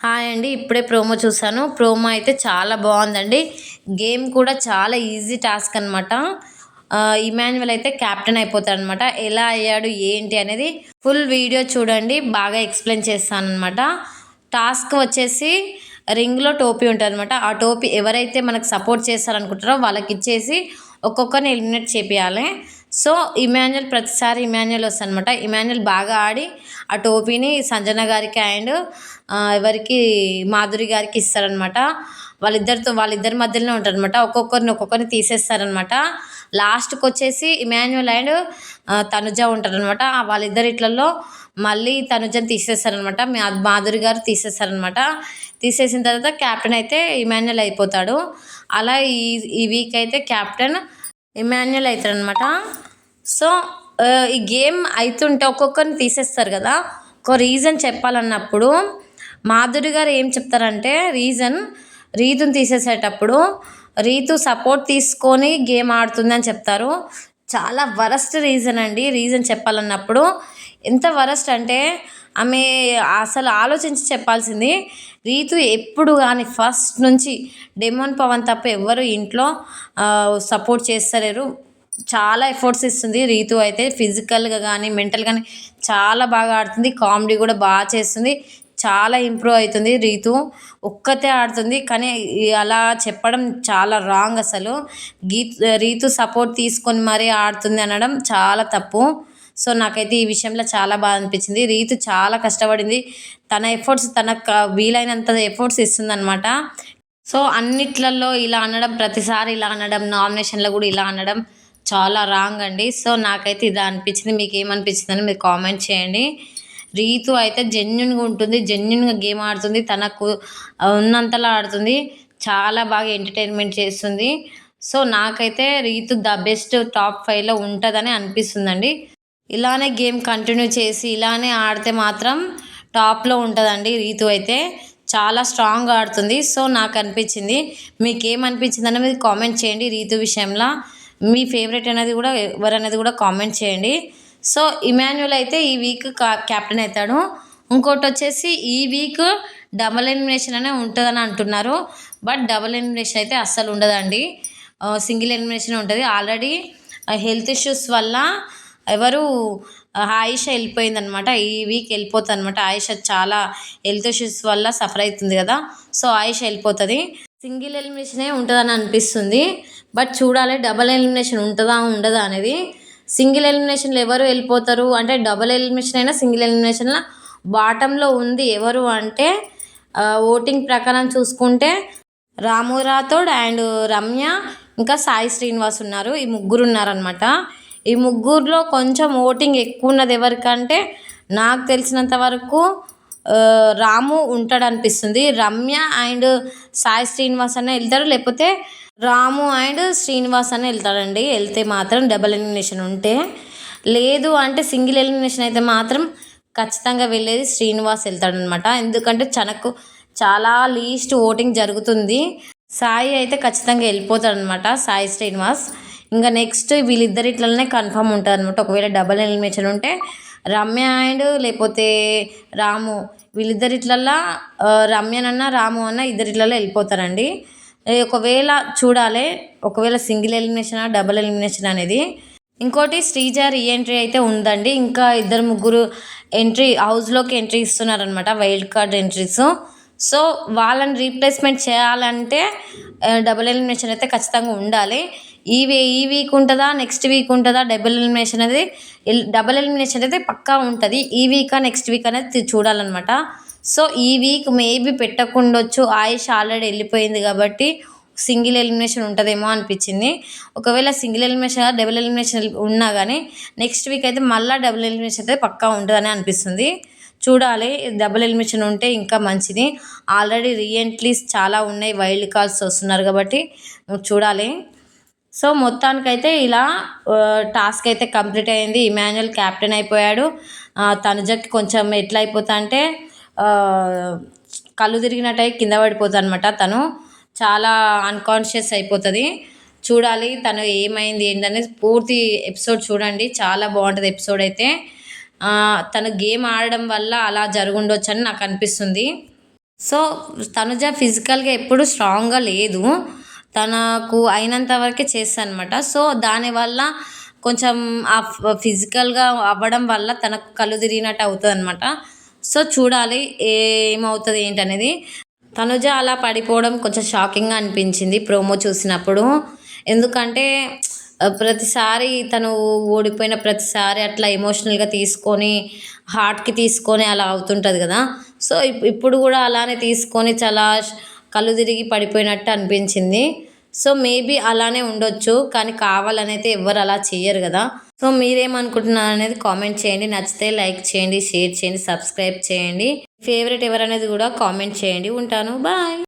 Hi అండి ఇప్పుడే promo చూసాను ప్రోమో అయితే చాలా బాగుందండి. గేమ్ కూడా చాలా ఈజీ టాస్క్ అనమాట ఇమాన్యువల్ అయితే కెప్టెన్ అయిపోతాడు అనమాట ఎలా అయ్యాడు ఏంటి అనేది ఫుల్ వీడియో చూడండి బాగా ఎక్స్ప్లెయిన్ చేస్తాను అనమాట టాస్క్ వచ్చేసి రింగ్లో టోపీ ఉంటుంది అనమాట ఆ టోపీ ఎవరైతే మనకు సపోర్ట్ చేస్తారనుకుంటారో వాళ్ళకి ఇచ్చేసి ఒక్కొక్కరిని ఎలిమినేట్ చేపియాలి. సో ఇమాన్యుల్ ప్రతిసారి ఇమాన్యుల్ వస్తుంది ఇమాన్యుల్ బాగా ఆడి ఆ టోపీని సంజన గారికి అండ్ ఎవరికి మాధురి గారికి ఇస్తారనమాట వాళ్ళిద్దరితో వాళ్ళిద్దరి మధ్యలోనే ఉంటారనమాట ఒక్కొక్కరిని ఒక్కొక్కరిని తీసేస్తారనమాట. లాస్ట్కి వచ్చేసి ఇమాన్యుల్ అండ్ తనుజ ఉంటారనమాట. వాళ్ళిద్దరిట్లలో మళ్ళీ తనుజని తీసేస్తారనమాట. మాధురి గారు తీసేస్తారనమాట. తీసేసిన తర్వాత క్యాప్టెన్ అయితే ఇమాన్యుల్ అయిపోతాడు. అలా ఈ ఈ వీక్ అయితే క్యాప్టెన్ ఇమాన్యుల్ అవుతారు అనమాట సో ఈ గేమ్ అవుతుంటే ఒక్కొక్కరిని తీసేస్తారు కదా. ఒక రీజన్ చెప్పాలన్నప్పుడు మాధురి గారు ఏం చెప్తారంటే రీజన్ రీతుని తీసేసేటప్పుడు రీతు సపోర్ట్ తీసుకొని గేమ్ ఆడుతుంది అని చెప్తారు. చాలా వరస్ట్ రీజన్ అండి రీజన్ చెప్పాలన్నప్పుడు. ఎంత వరస్ట్ అంటే ఆమె అసలు ఆలోచించి చెప్పాల్సింది రీతు ఎప్పుడు కానీ ఫస్ట్ నుంచి డెమోన్ పవన్ తప్ప ఎవరు ఇంట్లో సపోర్ట్ చేస్తలేరు. చాలా ఎఫర్ట్స్ ఇస్తుంది. రీతు అయితే ఫిజికల్గా కానీ మెంటల్ కానీ చాలా బాగా ఆడుతుంది. కామెడీ కూడా బాగా చేస్తుంది. చాలా ఇంప్రూవ్ అవుతుంది రీతు. ఒక్కతే ఆడుతుంది. కానీ అలా చెప్పడం చాలా రాంగ్ అసలు. గీత్ రీతు సపోర్ట్ తీసుకొని మరీ ఆడుతుంది అనడం చాలా తప్పు. సో నాకైతే ఈ విషయంలో చాలా బాగా అనిపించింది. రీతు చాలా కష్టపడింది. తన ఎఫర్ట్స్ తనకు వీలైనంత ఎఫర్ట్స్ ఇస్తుందనమాట సో అన్నిట్లలో ఇలా అనడం ప్రతిసారి ఇలా అనడం నామినేషన్లో కూడా ఇలా అనడం చాలా రాంగ్ అండి. సో నాకైతే ఇది అనిపించింది. మీకు ఏమనిపించిందని మీరు కామెంట్ చేయండి. రీతు అయితే జెన్యున్గా ఉంటుంది. జెన్యున్గా గేమ్ ఆడుతుంది. తనకు ఉన్నంతలా ఆడుతుంది. చాలా బాగా ఎంటర్టైన్మెంట్ చేస్తుంది. సో నాకైతే రీతు ద బెస్ట్ టాప్ ఫైవ్లో ఉంటుందని అనిపిస్తుందండి. ఇలానే గేమ్ కంటిన్యూ చేసి ఇలానే ఆడితే మాత్రం టాప్లో ఉంటుందండి రీతు అయితే. చాలా స్ట్రాంగ్ ఆడుతుంది. సో నాకు అనిపించింది. మీకు ఏమనిపించింది అనేది మీరు కామెంట్ చేయండి రీతు విషయంలో. మీ ఫేవరెట్ అనేది కూడా ఎవరనేది కూడా కామెంట్ చేయండి. సో ఇమాన్యుల్ అయితే ఈ వీక్ క్యాప్టెన్ అవుతాడు. ఇంకోటి వచ్చేసి ఈ వీక్ డబల్ ఎలిమినేషన్ అనే ఉంటుందని అంటున్నారు. బట్ డబల్ ఎలిమినేషన్ అయితే అస్సలు ఉండదండి. సింగిల్ ఎలిమినేషన్ ఉంటుంది. ఆల్రెడీ హెల్త్ ఇష్యూస్ వల్ల ఎవరు ఆయుష వెళ్ళిపోయిందనమాట. ఈ వీక్ వెళ్ళిపోతుంది అనమాట ఆయిష చాలా హెల్త్ ఇష్యూస్ వల్ల సఫర్ అవుతుంది కదా. సో ఆయిష వెళ్ళిపోతుంది. సింగిల్ ఎలిమినేషనే ఉంటుందని అనిపిస్తుంది. బట్ చూడాలి డబల్ ఎలిమినేషన్ ఉంటుందా ఉండదా అనేది. సింగిల్ ఎలిమినేషన్లో ఎవరు వెళ్ళిపోతారు? అంటే డబల్ ఎలిమినేషన్ అయినా సింగిల్ ఎలిమినేషన్లో బాటంలో ఉంది ఎవరు అంటే ఓటింగ్ ప్రకారం చూసుకుంటే రాము రాథోడ్ అండ్ రమ్య ఇంకా సాయి శ్రీనివాస్ ఉన్నారు. ఈ ముగ్గురు ఉన్నారనమాట. ఈ ముగ్గురులో కొంచెం ఓటింగ్ ఎక్కువ ఉన్నది ఎవరికంటే నాకు తెలిసినంత వరకు రాము ఉంటాడు అనిపిస్తుంది రమ్య అండ్ సాయి శ్రీనివాస్ అన్న వెళ్తారు. లేకపోతే రాము అండ్ శ్రీనివాస్ అని వెళ్తాడండి వెళ్తే మాత్రం డబల్ ఎలిమినేషన్ ఉంటే. లేదు అంటే సింగిల్ ఎలిమినేషన్ అయితే మాత్రం ఖచ్చితంగా వెళ్ళేది శ్రీనివాస్ వెళ్తాడనమాట ఎందుకంటే చనకు చాలా లీస్ట్ ఓటింగ్ జరుగుతుంది. సాయి అయితే ఖచ్చితంగా వెళ్ళిపోతాడనమాట సాయి శ్రీనివాస్. ఇంకా నెక్స్ట్ వీళ్ళిద్దరిట్లనే కన్ఫర్మ్ ఉంటుంది అనమాట ఒకవేళ డబల్ ఎలిమినేషన్ ఉంటే రమ్య అండ్ లేకపోతే రాము వీళ్ళిద్దరిట్లల్లో రమ్యనన్నా రాము అన్న ఇద్దరిట్లల్లో వెళ్ళిపోతారండి. ఒకవేళ చూడాలి ఒకవేళ సింగిల్ ఎలిమినేషన్ డబుల్ ఎలిమినేషన్ అనేది. ఇంకోటి శ్రీజ రీఎంట్రీ అయితే ఉందండి. ఇంకా ఇద్దరు ముగ్గురు ఎంట్రీ హౌస్లోకి ఎంట్రీ ఇస్తున్నారనమాట వైల్డ్ కార్డ్ ఎంట్రీస్ సో వాళ్ళని రీప్లేస్మెంట్ చేయాలంటే డబుల్ ఎలిమినేషన్ అయితే ఖచ్చితంగా ఉండాలి. ఈ వే ఈ వీక్ ఉంటుందా నెక్స్ట్ వీక్ ఉంటుందా డబుల్ ఎలిమినేషన్ అనేది డబుల్ ఎలిమినేషన్ అయితే పక్కా ఉంటుంది. ఈ వీక్ నెక్స్ట్ వీక్ అనేది చూడాలన్నమాట. సో ఈ వీక్ మేబీ పెట్టకుండొచ్చు ఆయుష్ ఆల్రెడీ వెళ్ళిపోయింది కాబట్టి సింగిల్ ఎలిమినేషన్ ఉంటుందేమో అనిపించింది. ఒకవేళ సింగిల్ ఎలిమినేషన్ డబుల్ ఎలిమినేషన్ ఉన్నా కానీ నెక్స్ట్ వీక్ అయితే మళ్ళీ డబుల్ ఎలిమినేషన్ అయితే పక్కా ఉంటుందని అనిపిస్తుంది. చూడాలి డబుల్ ఎలిమినేషన్ ఉంటే ఇంకా మంచిది. ఆల్రెడీ రీఎంట్రీస్ చాలా ఉన్నాయి వైల్డ్ కార్డ్స్ వస్తున్నారు కాబట్టి చూడాలి. సో మొత్తానికైతే ఇలా టాస్క్ అయితే కంప్లీట్ అయింది. ఇమాన్యుల్ క్యాప్టెన్ అయిపోయాడు. తనుజకి కొంచెం ఎట్లా అయిపోతా అంటే కళ్ళు తిరిగినట్టయి కింద పడిపోతా అనమాట తను. చాలా అన్కాన్షియస్ అయిపోతుంది. చూడాలి తను ఏమైంది ఏంటనేది పూర్తి ఎపిసోడ్ చూడండి. చాలా బాగుంటుంది ఎపిసోడ్ అయితే. తను గేమ్ ఆడడం వల్ల అలా జరుగుండొచ్చు అని నాకు అనిపిస్తుంది. సో తనుజ ఫిజికల్గా ఎప్పుడు స్ట్రాంగ్గా లేదు. తనకు అయినంత వరకే చేస్తాను అనమాట సో దానివల్ల కొంచెం ఆ ఫిజికల్గా అవ్వడం వల్ల తనకు కళ్ళు తిరిగినట్టు అవుతుంది అనమాట సో చూడాలి ఏమవుతుంది ఏంటనేది. తనుజ అలా పడిపోవడం కొంచెం షాకింగ్గా అనిపించింది ప్రోమో చూసినప్పుడు. ఎందుకంటే ప్రతిసారి తను ఓడిపోయిన ప్రతిసారి అట్లా ఎమోషనల్గా తీసుకొని హార్ట్కి తీసుకొని అలా అవుతుంటుంది కదా. సో ఇప్పుడు కూడా అలానే తీసుకొని చాలా కళ్ళు తిరిగి పడిపోయినట్టు అనిపించింది. సో మేబీ అలానే ఉండొచ్చు కానీ కావాలని అయితే ఎవ్వరు అలా చేయరు కదా. సో మీరేమనుకుంటున్నారు అనేది కామెంట్ చేయండి. నచ్చితే లైక్ చేయండి షేర్ చేయండి సబ్స్క్రైబ్ చేయండి. ఫేవరెట్ ఎవరనేది కూడా కామెంట్ చేయండి. ఉంటాను. బాయ్.